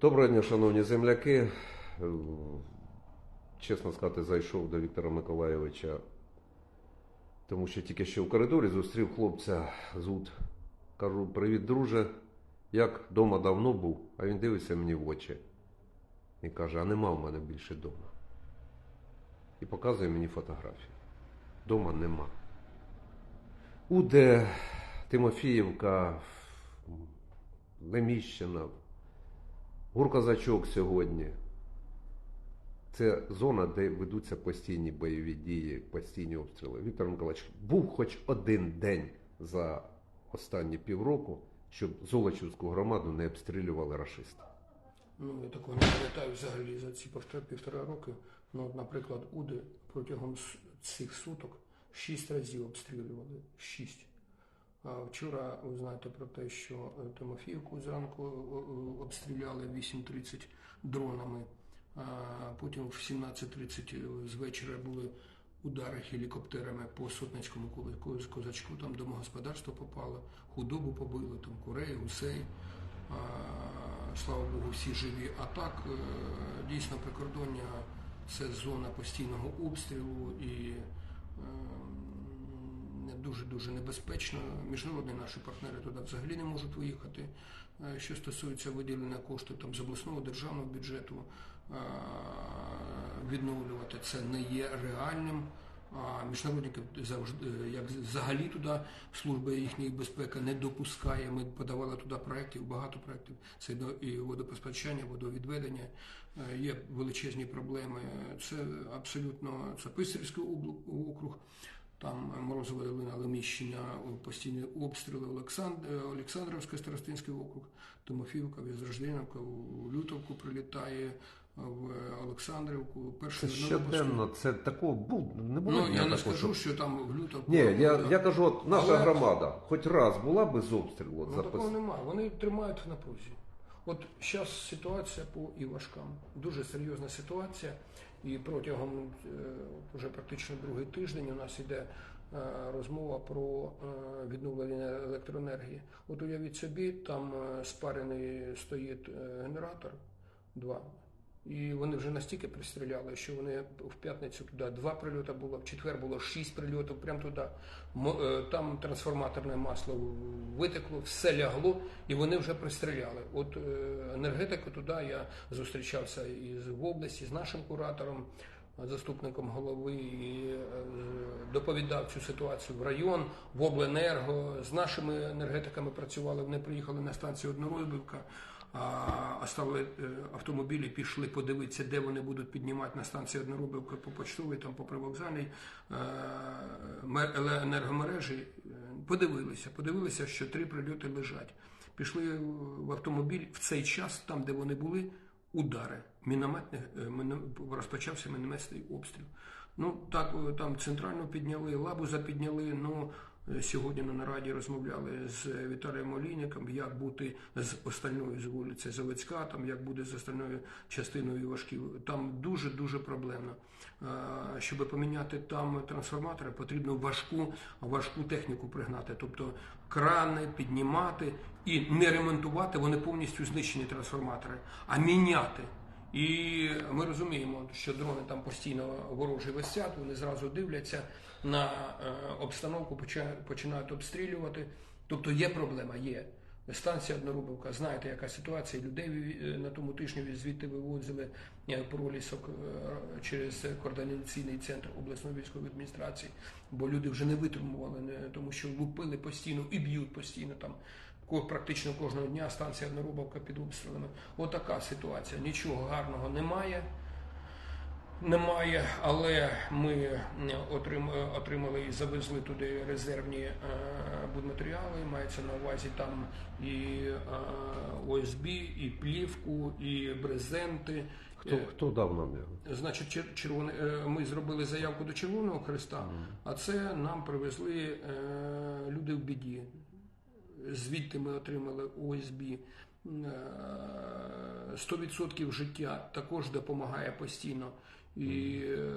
Доброго дня, шановні земляки. Е, Чесно сказати, зайшов до Віктора Миколайовича, тому що тільки що в коридорі зустрів хлопця з. Кажу, привіт, друже. Як дома давно був, а він дивиться мені в очі і каже, а нема в мене більше дома. І показує мені фотографію. Дома нема. Уде, Тимофіївка, Леміщина, Гурказачок сьогодні. Це зона, де ведуться постійні бойові дії, постійні обстріли. Віктор Миколаївич, був хоч один день за останні півроку, щоб Золочівську громаду не обстрілювали рашисти. Ну, я такого не пам'ятаю взагалі за ці півтора, півтора роки. Ну, наприклад, Уди протягом цих суток шість разів обстрілювали. Шість. Вчора ви знаєте про те, що е, Тимофіївку зранку е, е, обстріляли в 8.30 дронами. А потім в 17.30 з вечора були удари гелікоптерами по Сотницькому козачку, там домогосподарство попало, худобу побили, там курей, гусей. Слава Богу, всі живі. А так, дійсно, прикордоння це зона постійного обстрілу і дуже-дуже небезпечно. Міжнародні наші партнери туди взагалі не можуть виїхати. Е, Що стосується виділення коштів там, з обласного державного бюджету, е, відновлювати це не є реальним. А міжнародники завжди як взагалі туди служба їхньої безпеки не допускає. Ми подавали туди проєктів, багато проєктів. Це і водопостачання, водовідведення. Е, Є величезні проблеми. Це абсолютно це Писарівський округ. Там Морозова долина, Леміщина, постійні обстріли Олександр, е, Старостинський округ, Тимофіївка, Візрожденовка, у Лютовку прилітає, в Олександрівку. Це Перший щоденно, це такого був, не було. Ну, я не скажу, що там в Лютовку. Ні, я, я кажу, от наша Але- громада хоч раз була без обстрілу. От, Ну, за такого немає. Вони тримають в напрузі. От зараз ситуація по Івашкам. Дуже серйозна ситуація. І протягом е, вже практично другий тиждень у нас йде е, розмова про е, відновлення електроенергії. От уявіть собі, там спарений стоїть генератор, два. І вони вже настільки пристріляли, що вони в п'ятницю туди два прильоти було, в четвер було шість прильотів, прямо туди. Е, Там трансформаторне масло витекло, все лягло, і вони вже пристріляли. От е, енергетику туди я зустрічався із в області з нашим куратором, заступником голови, і е, доповідав цю ситуацію в район, в обленерго. З нашими енергетиками працювали. Вони приїхали на станцію Одноройбівка. А оставили е, автомобілі, пішли подивитися, де вони будуть піднімати на станції Одноробівка по почтовій, там по привокзальній е, енергомережі. Подивилися, подивилися, що три прильоти лежать. Пішли в автомобіль в цей час, там, де вони були, удари. Мінометних е, розпочався мінометний обстріл. Ну так е, там центрально підняли, лабуза підняли. Ну е, сьогодні на нараді розмовляли з Віталієм Олійником, як бути з остальною з вулиці Заводська, там як буде з остальною частиною важків. Там дуже дуже проблемно. Щоб поміняти там трансформатори, потрібно важку важку техніку пригнати, тобто крани піднімати і не ремонтувати. Вони повністю знищені трансформатори, а міняти. І ми розуміємо, що дрони там постійно ворожі висять, вони зразу дивляться на е, обстановку, починають обстрілювати. Тобто є проблема, є. Станція Однорубівка, знаєте, яка ситуація. Людей на тому тижні звідти вивозили е, пролісок е, через координаційний центр обласної військової адміністрації, бо люди вже не витримували, тому що лупили постійно і б'ють постійно там. Практично кожного дня станція Однорубовка під обстрілами. Отака ситуація. Нічого гарного немає. Немає, але ми е, е, отримали і завезли туди резервні е, будматеріали. Мається на увазі там і ОСБ, і плівку, і брезенти. Хто, хто дав нам його? Значить, чер- червоне, ми зробили заявку до Червоного Христа, а це нам привезли люди в біді. Звідти ми отримали ОСБ. Е, 100% життя також допомагає постійно. І е,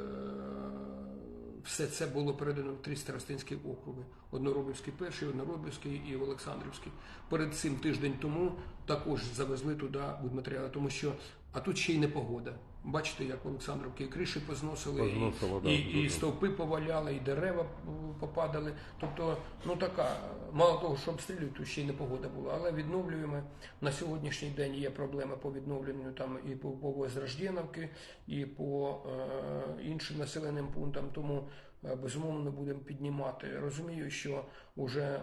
все це було передано в три старостинські округи: Одноробівський перший, Одноробівський і Олександрівський. Перед цим тиждень тому також завезли туди будматеріали, тому що а тут ще й непогода. Бачите, як в Олександрівці і криші позносили, Позносило, і, да, і, і стовпи поваляли, і дерева попадали. Тобто, ну така, мало того, що обстрілюють, то ще й непогода була. Але відновлюємо. На сьогоднішній день є проблема по відновленню там і по, Возрождєновки, і по е, іншим населеним пунктам. Тому безумовно будемо піднімати. Розумію, що вже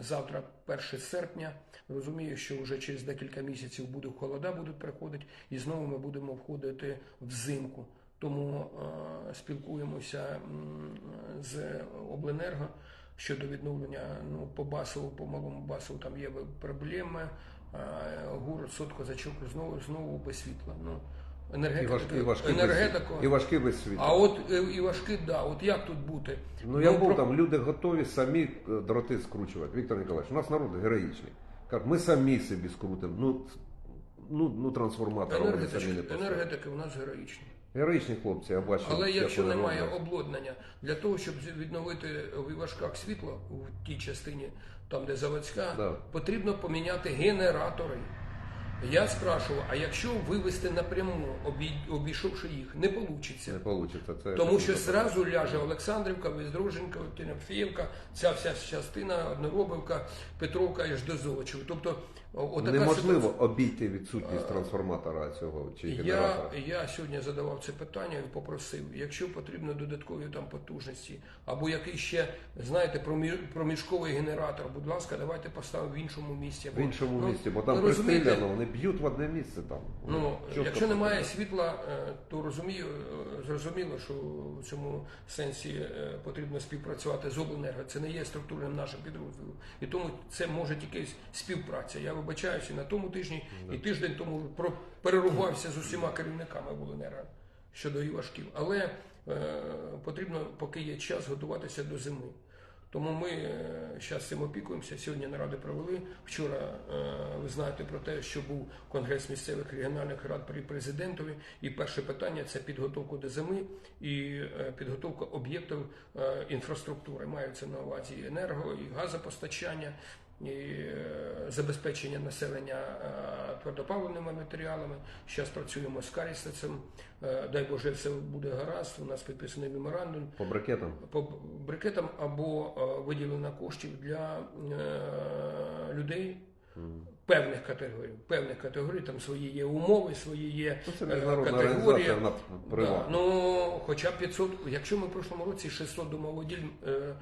завтра, 1 серпня, розумію, що вже через декілька місяців буде холода, будуть приходити, і знову ми будемо входити взимку. Тому е, спілкуємося з обленерго щодо відновлення. Ну, по басову, по малому басову там є проблеми. Е, Гур, сотко зачок знову знову без світла. Ну, І енергетика, важкі, і важкі, енергетика. без, і важкі без світла. А от е, і важкі, да, от як тут бути? Ну я був про- там, люди готові самі е, дроти скручувати. Віктор Ніколаївич, у нас народ героїчний. Кажуть, ми самі собі скрутимо. Ну, ну, ну трансформатор вони самі не поставили. енергетики у нас героїчні. Героїчні хлопці, я бачив. Але якщо немає роблять. обладнання для того, щоб відновити в Івашках світло в тій частині, там де заводська, Да. потрібно поміняти генератори. Я спрашував, а якщо вивести напряму, обій- обійшовши їх, не вийде. не получится. Це Тому що зразу ляже Олександрівка, Бездроженка, Тимофіївка, ця вся частина, Одноробівка, Петровка і Ждозовичів. Тобто, отака неможливо ситуація. обійти відсутність трансформатора цього чи Я, генератора. я сьогодні задавав це питання і попросив, якщо потрібно додаткові там потужності, або який ще, знаєте, промі- проміжковий генератор, будь ласка, давайте поставимо в іншому місці. В іншому ну, місці, бо там пристріляно, вони б'ють в одне місце там. Ну, Чітко якщо немає показано. світла, е, то розумію, е, зрозуміло, що в цьому сенсі е, потрібно співпрацювати з обленерго. Це не є структурним нашим підрозділом. І тому це може тільки співпраця. Я вибачаюся і на тому тижні, і тиждень тому про з усіма керівниками обленерго щодо Івашків. Але е, потрібно, поки є час, готуватися до зими. Тому ми зараз цим опікуємося. Сьогодні наради провели. Вчора е, ви знаєте про те, що був конгрес місцевих регіональних рад при президентові. І перше питання це підготовка до зими і е, підготовка об'єктів е, інфраструктури. Маються на увазі і енерго, і газопостачання. І е, забезпечення населення е, твердопаливними матеріалами. Зараз працюємо з Карістецем. Е, Дай Боже, все буде гаразд. У нас підписаний меморандум По брикетам. по брикетам або виділення коштів для людей певних категорій. Певних категорій там свої є умови, свої є Ну, це категорії. вона Да, ну, хоча б 500, якщо ми в прошлому році 600 домоводіль е,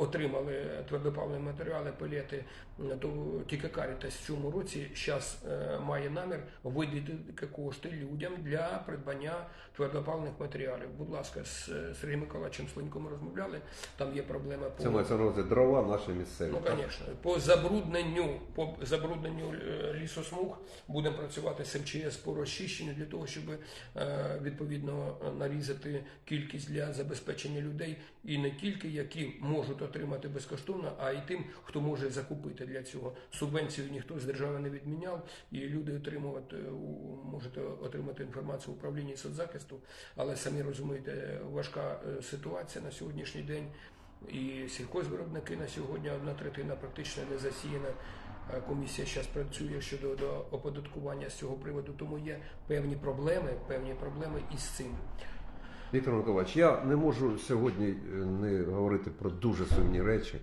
отримали твердопаливні матеріали, пелети, то тільки Карітас в цьому році зараз е, має намір виділити кошти людям для придбання твердопаливних матеріалів. Будь ласка, з е, Сергієм Миколаївичем Слиньком розмовляли, там є проблема по Це мається на увазі дрова наші місцеві. Ну, звісно, по забрудненню, по забрудненню е, лісосмуг будемо працювати з МЧС по розчищенню для того, щоб відповідно нарізати кількість для забезпечення людей і не тільки які можуть отримати безкоштовно, а й тим, хто може закупити для цього. Субвенцію ніхто з держави не відміняв, і люди отримувати у- можете отримати інформацію в управлінні соцзахисту, але самі розумієте, важка е, ситуація на сьогоднішній день. І сільхозвиробники на сьогодні одна третина практично не засіяна. Е, Комісія зараз працює щодо до оподаткування з цього приводу, тому є певні проблеми, певні проблеми із цим. Віктор Миколаївич, я не можу сьогодні е, не говорити про дуже сумні речі.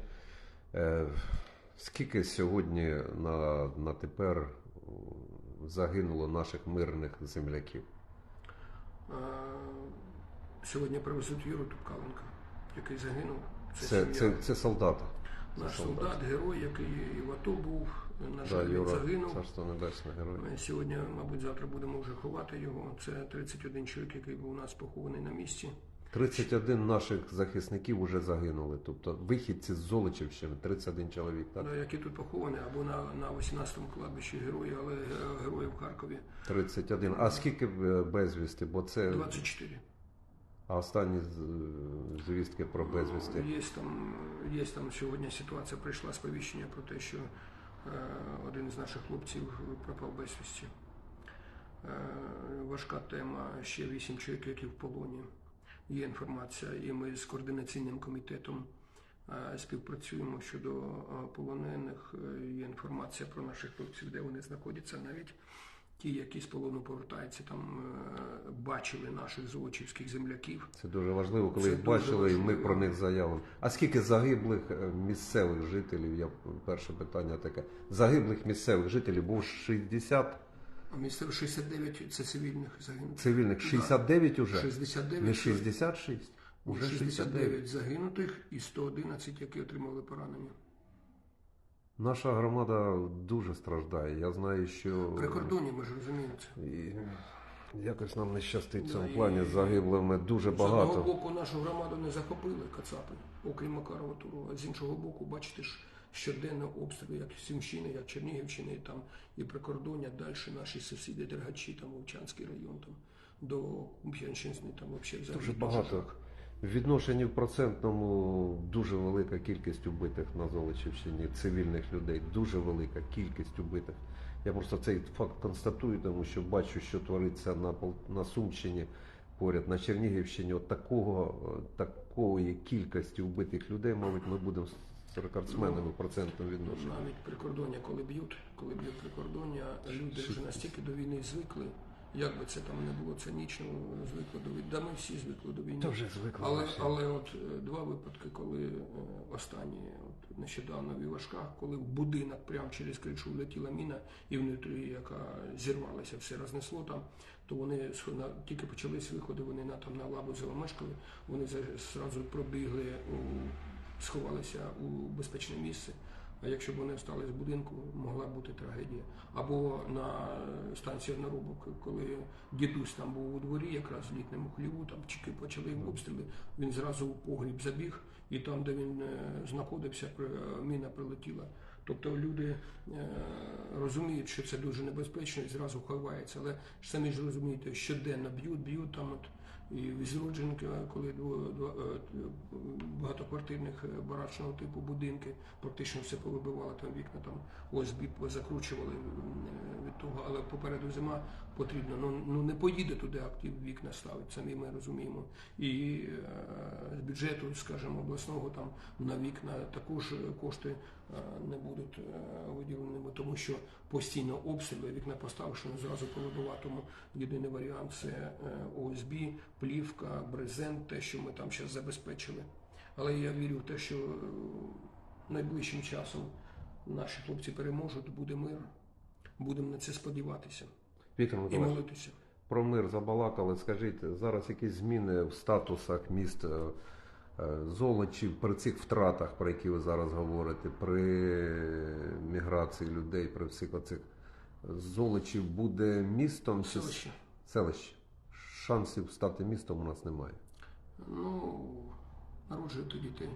Е, Скільки сьогодні на, на тепер е, загинуло наших мирних земляків? Сьогодні привезуть Юру Тупкаленка, який загинув. Це, сім'я. це, це солдати. наш солдат, герой, який і в АТО був. На Да, жаль, він Юра, загинув. царство небесне, герой. Ми Сьогодні, мабуть, завтра будемо вже ховати його. Це 31 чоловік, який був у нас похований на місці. 31 наших захисників вже загинули. Тобто вихідці з Золочівщини, 31 чоловік. Так? Да, які тут поховані, або на, на 18-му кладбищі герої, але е, герої в Харкові 31. А скільки е, безвісти? Бо це 24. а останні звістки про безвісти. Є там, є там сьогодні ситуація, прийшла сповіщення про те, що е, один з наших хлопців пропав безвісті. вісті важка тема, ще вісім чоловік, які в полоні. є інформація, і ми з координаційним комітетом е, співпрацюємо щодо е, полонених. Е, Є інформація про наших хлопців, де вони знаходяться навіть. Ті, які з полону повертаються, там е, бачили наших золочівських земляків. Це дуже важливо, коли їх бачили, і ми про них заявимо. А скільки загиблих е, місцевих жителів? Я перше питання таке. Загиблих місцевих жителів був 60 А місцеві 69 це цивільних загинулих. цивільних, 69 уже? 69, Не 66? Уже 69. 69 загинутих і 111, які отримали поранення. Наша громада дуже страждає. Я знаю, що При кордоні ми ж розуміємо це. і якось нам не щастить в цьому плані з загиблими дуже З одного боку нашу громаду не захопили кацапи, окрім Макарова Турова. А з іншого боку, бачите ж щоденно обстріли, як Сімщини, як Чернігівщини, і там і прикордоння, далі наші сусіди, Дергачі, там Вовчанський район, там до Кумп'янщини, там взагалі Дуже багато. В відношенні в процентному дуже велика кількість убитих на Золочівщині, цивільних людей, дуже велика кількість убитих. Я просто цей факт констатую, тому що бачу, що твориться на, на Сумщині, поряд на Чернігівщині. От такого, такої кількості убитих людей, мабуть, ми будемо з рекордсменами в процентному відношенні. Навіть прикордоння, коли б'ють, коли б'ють прикордоння, люди вже настільки до війни звикли. Як би це там не було цинічно, звикли до війни. Да ми всі звикли до війни. Вже звикли Але, всі. але от е, два випадки, коли е, останні, от нещодавно в Івашках, коли в будинок прямо через кришу влетіла міна, і внутрі, яка зірвалася, все рознесло там, то вони тільки почались виходи, вони на там на лабу мешкали, вони зразу пробігли, у, сховалися у безпечне місце. А якщо б вони встали з будинку, могла бути трагедія. Або на станції одноробок, коли дідусь там був у дворі, якраз в літньому хліву, там чеки почали обстріли, він зразу у погріб забіг, і там, де він е, знаходився, при- міна прилетіла. Тобто люди е, розуміють, що це дуже небезпечно і зразу ховаються. Але ж самі ж розумієте, щоденно б'ють, б'ють там от і відродженка, коли дво- дво- е, багатоквартирних е, барачного типу будинки, практично все повибивало там вікна, там ОСБ закручували е, від того, але попереду зима потрібно. Ну, ну не поїде туди актив вікна ставити, самі ми розуміємо. І е, з бюджету, скажімо, обласного там на вікна також кошти е, не будуть е, виділеними, тому що постійно обстріли, вікна поставивши ну, зразу повибивати. Тому єдиний варіант це ОСБ, плівка, брезент, те, що ми там зараз забезпечили. Але я вірю в те, що найближчим часом наші хлопці переможуть, буде мир. Будемо на це сподіватися Віктор і молитися. про мир забалакали. Скажіть, зараз якісь зміни в статусах міст е, е, Золочів при цих втратах, про які ви зараз говорите, при міграції людей, при всіх оцих Золочів буде містом чи Селище. селище? Шансів стати містом у нас немає. Ну, народжувати дітей.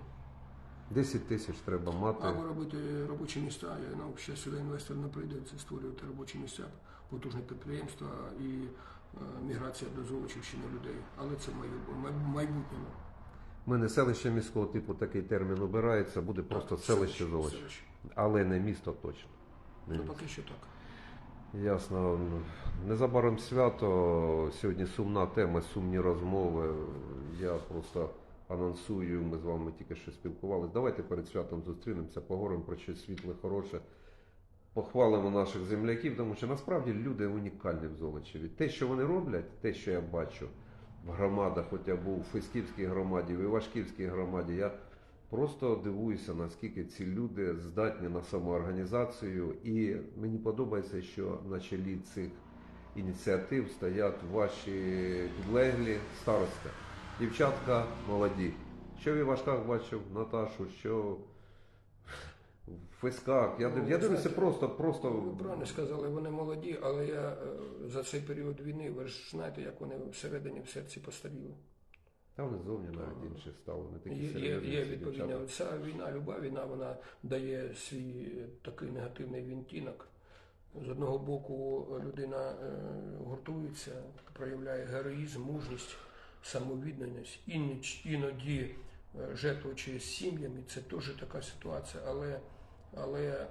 10 тисяч треба мати. Або робити робочі місця. Я ну, ще сюди інвестор не прийде, це створювати робочі місця, потужні підприємства і е, міграція до Золочівщини людей. Але це май- майбутньому. У мене селище міського типу такий термін обирається, буде просто Так, селище Золочів. Але не місто точно. Не Ну, місто. поки що так. Ясно. Незабаром свято. Сьогодні сумна тема, сумні розмови. Я просто анонсую, ми з вами тільки що спілкувалися. Давайте перед святом зустрінемося, поговоримо про щось світле, хороше. Похвалимо наших земляків, тому що насправді люди унікальні в Золочеві. Те, що вони роблять, те, що я бачу в громадах, от я був у Фесківській громаді, в Івашківській громаді, я просто дивуюся, наскільки ці люди здатні на самоорганізацію. І мені подобається, що на чолі цих ініціатив стоять ваші підлеглі старости. Дівчатка молоді. Що в Івашках бачив Наташу, що в Фесках. Я, Ну, я дивлюся просто, просто Ви правильно сказали, вони молоді, але я е, за цей період війни, ви ж знаєте, як вони всередині в серці постаріли. Та вони зовні навіть інші стали, не такі Є, є, є відповідна ця війна, люба війна, вона дає свій е, такий негативний відтінок. З одного боку, людина е, гуртується, проявляє героїзм, мужність, самовідданість, іноді, іноді е, жертвуючи сім'ями, це теж така ситуація. Але Але е,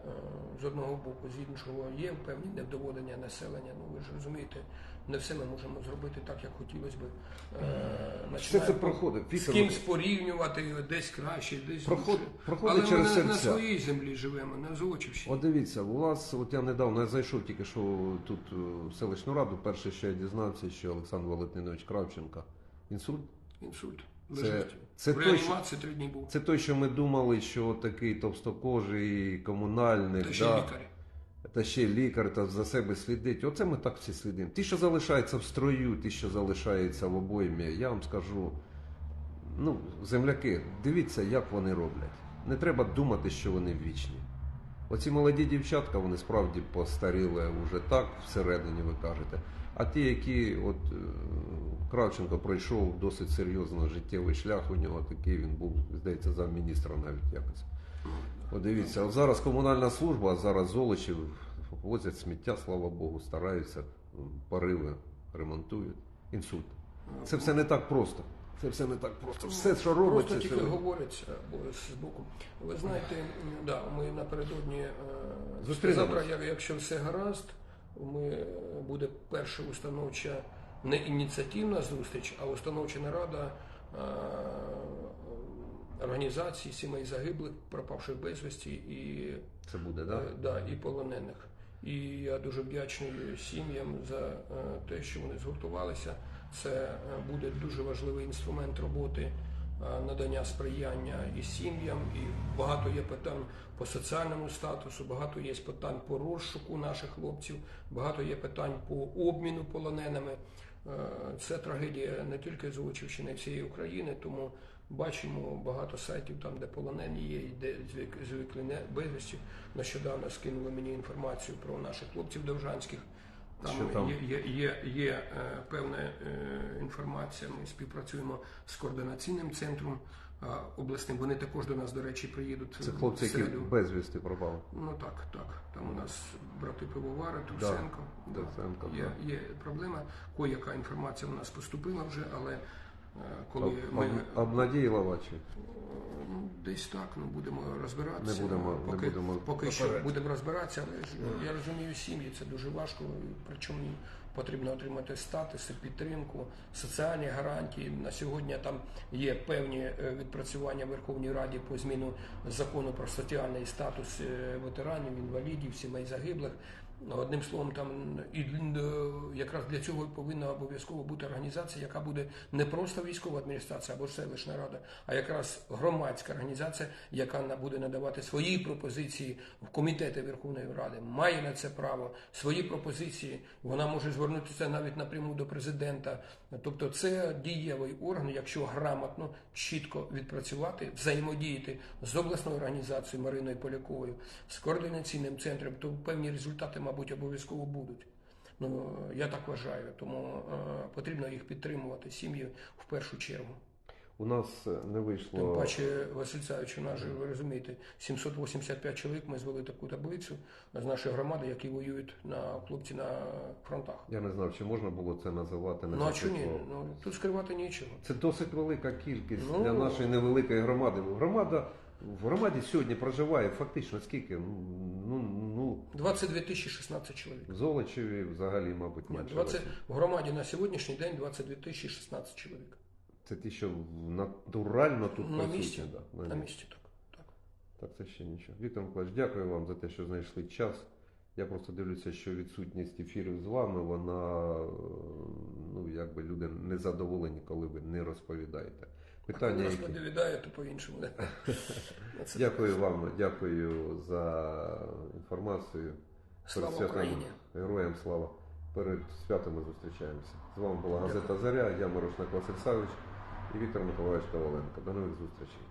з одного боку, з іншого є певні невдоволення населення. Ну ви ж розумієте, не все ми можемо зробити так, як хотілося би. Е, Все це проходить. з кимсь порівнювати десь краще, десь Проход- проходить Але через ми на, на своїй землі живемо, на Золочівщині. От дивіться, у вас, от я недавно я зайшов тільки що тут в селищну раду. Перше, що я дізнався, що Олександр Валентинович Кравченко інсульт. Інсульт. Це- це в реанімації три дні був. Це той, що ми думали, що такий товстокожий комунальник, Та ще да, лікар. та ще лікар та за себе слідить. Оце ми так всі слідимо. Ті, що залишаються в строю, ті, що залишаються в обоймі, я вам скажу, ну, земляки, дивіться, як вони роблять. Не треба думати, що вони вічні. Оці молоді дівчатка, вони справді постаріли вже так всередині, ви кажете. А ті, які от е, Кравченко пройшов досить серйозно життєвий шлях, у нього такий він був, здається, замміністра навіть якось. От дивіться, от зараз комунальна служба, а зараз золочів возять сміття, слава Богу, стараються, пориви ремонтують. Інсульт. Це все не так просто. Це все не так просто. Все, що робиться, Просто тільки сьогодні. говориться бо з боку. Ви знаєте, да, ми напередодні е, завтра, якщо все гаразд, ми е, буде перша установча не ініціативна зустріч, а установча нарада е, організації сімей загиблих, пропавших безвісті і Це буде, Е, да, і полонених. І я дуже вдячний сім'ям за е, те, що вони згуртувалися. Це буде дуже важливий інструмент роботи надання сприяння і сім'ям, і багато є питань по соціальному статусу, багато є питань по розшуку наших хлопців, багато є питань по обміну полоненими. Е, Це трагедія не тільки Золочівщини, всієї України, тому бачимо багато сайтів там, де полонені є, де звикли не безвісті. Нещодавно скинули мені інформацію про наших хлопців довжанських. Там, там? є, є, є, є е, певна е, інформація. Ми співпрацюємо з координаційним центром обласним. Вони також до нас, до речі, приїдуть Це хлопці, які безвісти пропали. Ну так, так. Там у нас брати пивовари, Да, Турсенко. Турсенко, є, да. є проблема. Кояка інформація у нас поступила вже, але е, коли Об, ми об, обнадіяла ваші. Ну, Десь так, ну будемо розбиратися. Не будемо- не поки, будемо поки що будемо розбиратися, але ж, я розумію сім'ї, це дуже важко. Причому потрібно отримати статуси, підтримку, соціальні гарантії. На сьогодні там є певні е, відпрацювання в Верховній Раді по зміну закону про соціальний статус е, ветеранів, інвалідів, сімей загиблих. Одним словом, там і е, якраз для цього повинна обов'язково бути організація, яка буде не просто військова адміністрація або селищна рада, а якраз громадська організація, яка буде надавати свої пропозиції в комітети Верховної Ради, має на це право свої пропозиції. Вона може звернутися навіть напряму до президента. Тобто, це дієвий орган, якщо грамотно, чітко відпрацювати, взаємодіяти з обласною організацією Мариною Поляковою, з координаційним центром, то певні результати, мабуть, обов'язково будуть. Ну я так вважаю, тому е, потрібно їх підтримувати сім'ї в першу чергу. У нас е, не Тим паче, Василь Савич, у нас же, ви розумієте, 785 чоловік ми звели таку таблицю з нашої громади, які воюють на хлопці на фронтах. Я не знав, чи можна було це називати не Ну а чому ні? Ну тут скривати нічого. Це досить велика кількість Ну. для нашої невеликої громади. Громада в громаді сьогодні проживає фактично скільки? Ну, ну 22 тисячі 16 чоловік. в Золочеві взагалі, мабуть, менше. 20, в громаді на сьогоднішній день 22 тисячі 16 чоловік. Це ті, що натурально тут На місці. Да, На місці так. так. Так, це ще нічого. Віктор Миколаївич, дякую вам за те, що знайшли час. Я просто дивлюся, що відсутність ефірів з вами, вона ну якби люди не задоволені, коли ви не розповідаєте. Питання, Коли які... розповідає, то по-іншому. Дякую вам, дякую за інформацію. Слава Перед Україні! Героям слава. Перед святом ми зустрічаємося. З вами була газета Заря, я Мирошник Василь Савич і Віктор Миколаївич Коваленко. До нових зустрічей.